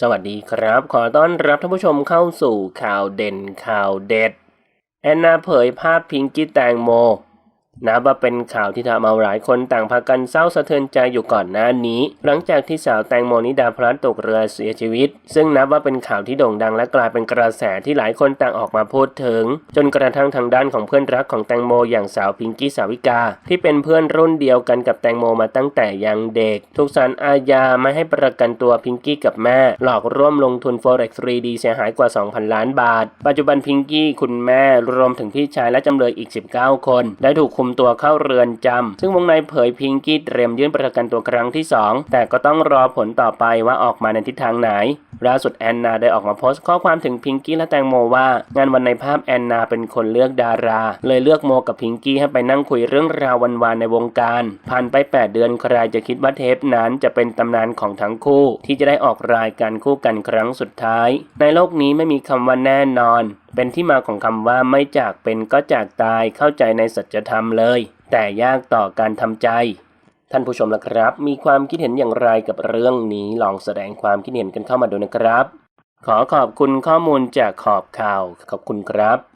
สวัสดีครับ ขอต้อนรับท่านผู้ชมเข้าสู่ข่าวเด่นข่าวเด็ด แอนนาเผยภาพพิงกี้แตงโม นับว่าเป็นข่าวที่ทำเอาหลายคนต่างพากันเศร้าสะเทือนใจอยู่ก่อนหน้านี้ หลังจากที่สาวแตงโมนิดาพลัดตกเรือเสียชีวิต ซึ่งนับว่าเป็นข่าวที่โด่งดังและกลายเป็นกระแสที่หลายคนต่างออกมาพูดถึง จนกระทั่งทางด้านของเพื่อนรักของแตงโมอย่างสาวพิงกี้สาวิกา ที่เป็นเพื่อนรุ่นเดียวกันกับแตงโมมาตั้งแต่ยังเด็กถูกศาลอาญาไม่ให้ประกันตัวพิงกี้กับแม่ หลอกร่วมลงทุน forex 3D เสียหายกว่า 2,000 ล้านบาท ปัจจุบันพิงกี้คุณแม่รวมถึงพี่ชายและจำเลยอีก 19 คน ได้ถูกคุมตัวเข้าเรือนจำซึ่งวงในเผยพิงกี้เตรียมยื่นประกันตัวครั้งที่ 2 แต่ก็ต้องรอผลต่อไปว่าออกมาในทิศทางไหน ล่าสุดแอนนาได้ออกมาโพสต์ข้อความถึงพิงกี้และแตงโมว่า งานวันในภาพแอนนาเป็นคนเลือกดารา เลยเลือกโมกับพิงกี้ให้ไปนั่งคุยเรื่องราววันวานในวงการ ผ่านไป 8 เดือนใครจะคิดว่าเทปนั้นจะเป็นตำนานของทั้งคู่ ที่จะได้ออกรายการคู่กันครั้งสุดท้าย ในโลกนี้ไม่มีคำว่าแน่นอน เป็นที่มาของคำว่าไม่จากเป็นก็จากตายเข้าใจในสัจธรรมเลย แต่ยากต่อการทำใจ ท่านผู้ชมละครับ มีความคิดเห็นอย่างไรกับเรื่องนี้ลองแสดงความคิดเห็นกันเข้ามาดูนะครับ ขอขอบคุณข้อมูลจากขอบข่าวขอบคุณครับ